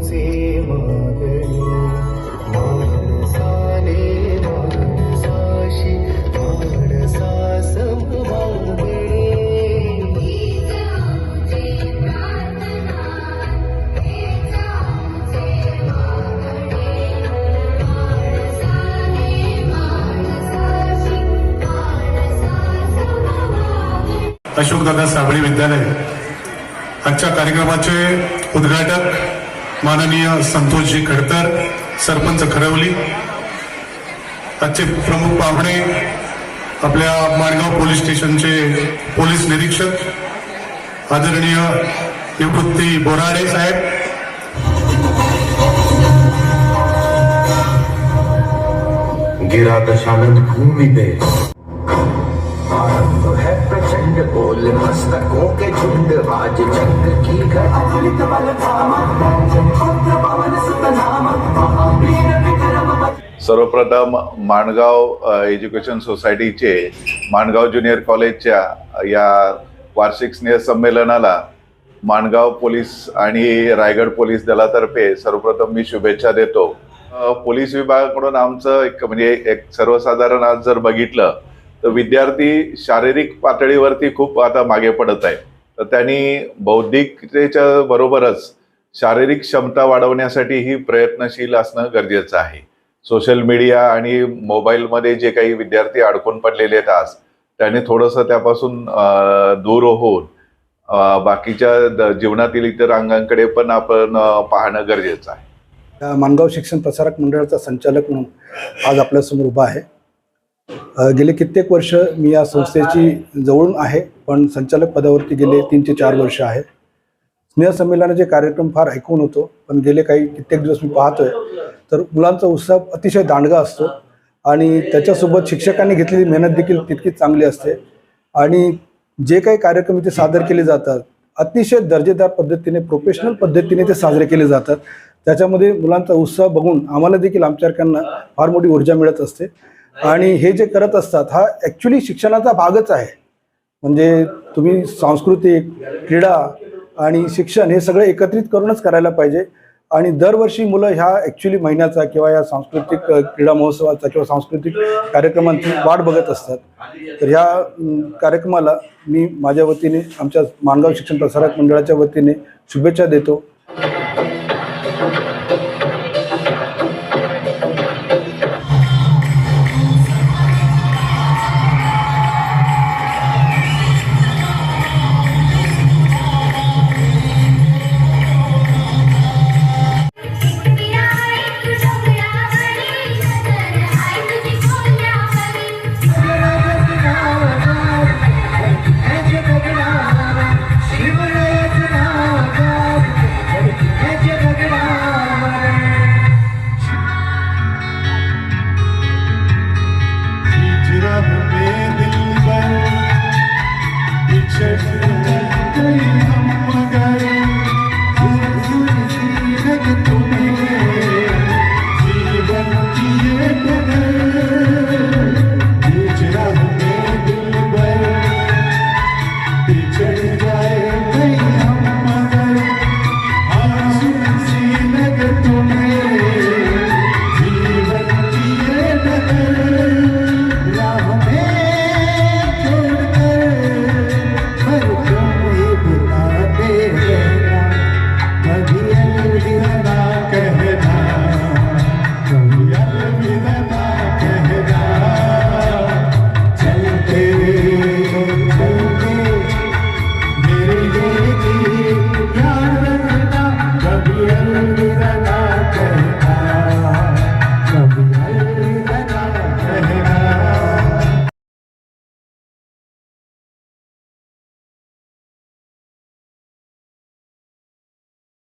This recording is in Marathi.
तुझे मागणे माणसाने माणसाशी माणसा अशोकदादा साबळे विद्यालय आजच्या कार्यक्रमाचे उद्घाटक माननीय संतोषजी खडतर सरपंच खरवली आजचे प्रमुख पाहुणे आपल्या मारगाव पोलीस स्टेशनचे पोलीस निरीक्षक आदरणीय निवृत्ती बोराडे साहेब. गिरा दशानंद भूमि पे प्रचंड मस्तकों के झुंड बाज जंग की अतुलित बल पवन सुत सर्वप्रथम माणगाव एज्युकेशन सोसायटीचे माणगाव ज्युनियर कॉलेजच्या या वार्षिक स्नेहसंमेलनाला माणगाव पोलीस आणि रायगड पोलीस दलातर्फे सर्वप्रथम मी शुभेच्छा देतो. पोलीस विभागाकडून आमचं एक म्हणजे एक सर्वसाधारण आज जर बघितलं तर विद्यार्थी शारीरिक पातळीवरती खूप आता मागे पडत आहे. तर त्यांनी बौद्धिकतेच्या बरोबरच शारीरिक क्षमता वाढवण्यासाठीही प्रयत्नशील असणं गरजेचं आहे. सोशल मीडिया आणि मोबाईलमध्ये जे काही विद्यार्थी अडकून पडलेले आहेत आज त्याने थोडंसं त्यापासून दूर होऊन बाकीच्या द- जीवनातील इतर अंगांकडे पण आपण पाहणं गरजेचं आहे. या मानगाव शिक्षण प्रसारक मंडळाचा संचालक म्हणून आज आपल्यासमोर उभा आहे. गेले कित्येक वर्ष मी या संस्थेची जवळून आहे पण संचालक पदावरती गेले तीन ते चार वर्ष आहे. स्नेहसंमेलनाचे कार्यक्रम फार ऐकून होतो पण गेले काही कित्येक दिवस मी पाहतोय तर मुलांचा उत्साह अतिशय दांडगा असतो आणि त्याच्यासोबत शिक्षकांनी घेतलेली मेहनत देखील तितकीच चांगली असते. आणि जे काही कार्यक्रम इथे सादर केले जातात अतिशय दर्जेदार पद्धतीने प्रोफेशनल पद्धतीने ते साजरे केले जातात. त्याच्यामध्ये मुलांचा उत्साह बघून आम्हाला देखील आमच्यासारख्यांना फार मोठी ऊर्जा मिळत असते. आणि हे जे करत असतात हा ॲक्च्युली शिक्षणाचा भागच आहे. म्हणजे तुम्ही सांस्कृतिक क्रीडा आणि शिक्षण हे सगळं एकत्रित करूनच करायला पाहिजे. आणि दरवर्षी मुलं ह्या ॲक्च्युली महिन्याचा किंवा या सांस्कृतिक क्रीडा महोत्सवाचा किंवा सांस्कृतिक कार्यक्रमांची वाट बघत असतात. तर ह्या कार्यक्रमाला मी माझ्या वतीने आमच्या माणगाव शिक्षण प्रसारक मंडळाच्या वतीने शुभेच्छा देतो.